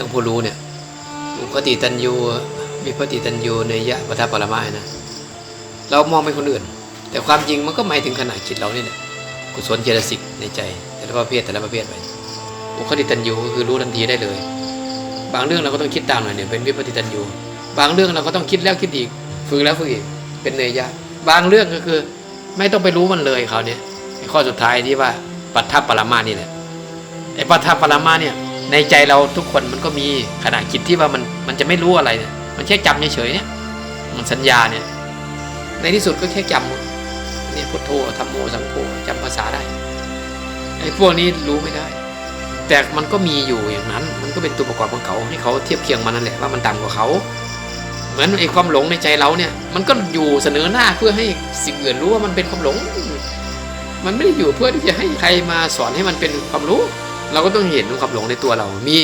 รื่องผู้รู้เนี่ยอุคติตันยูมีปฏิตันยูในยะปัทปรมานะเรามองเป็นคนอื่น แต่ความจริงมันก็หมายถึงขนาดจิตเรานี่แหละกุศลเจตสิกในใจ แต่ละประเภทแต่ละประเภทไปอุคติตันยูก็คือรู้ทันทีได้เลย บางเรื่องเราก็ต้องคิดตามหน่อยเนี่ยเป็นวิปฏิตันยูบางเรื่องเราก็ต้องคิดแล้วคิดอีกฝึกแล้วฝึกอีกเป็นเนยยะ บางเรื่องก็คือ ไม่ต้องไปรู้มันเลยเขาเนี่ยข้อสุดท้ายที่ว่าปัทภปรมานี่แหละไอ้ปัทภปรมาเนี่ย ในใจเราทุกคนมันก็มีขณะจิตที่ว่ามันมันจะไม่รู้อะไรเนี่ยมันแค่จำเฉยๆเนี่ย มันสัญญาเนี่ย ในที่สุดก็แค่จำเนี่ยพุทโธธรรมโมสังโฆจำภาษาได้ไอ้พวกนี้รู้ไม่ได้ แต่มันก็มีอยู่อย่างนั้น มันก็เป็นตัวประกอบของเขาให้เขาเทียบเคียงมันนั่นแหละว่ามันต่ำกว่าเขา เหมือนไอ้ความหลงในใจเราเนี่ย มันก็อยู่เสนอหน้าเพื่อให้สิ่งอื่นรู้ว่ามันเป็นความหลง มันไม่ได้อยู่เพื่อที่จะให้ใครมาสอนให้มันเป็นความรู้ เราก็ต้องเห็นความหลงในตัวเรา มี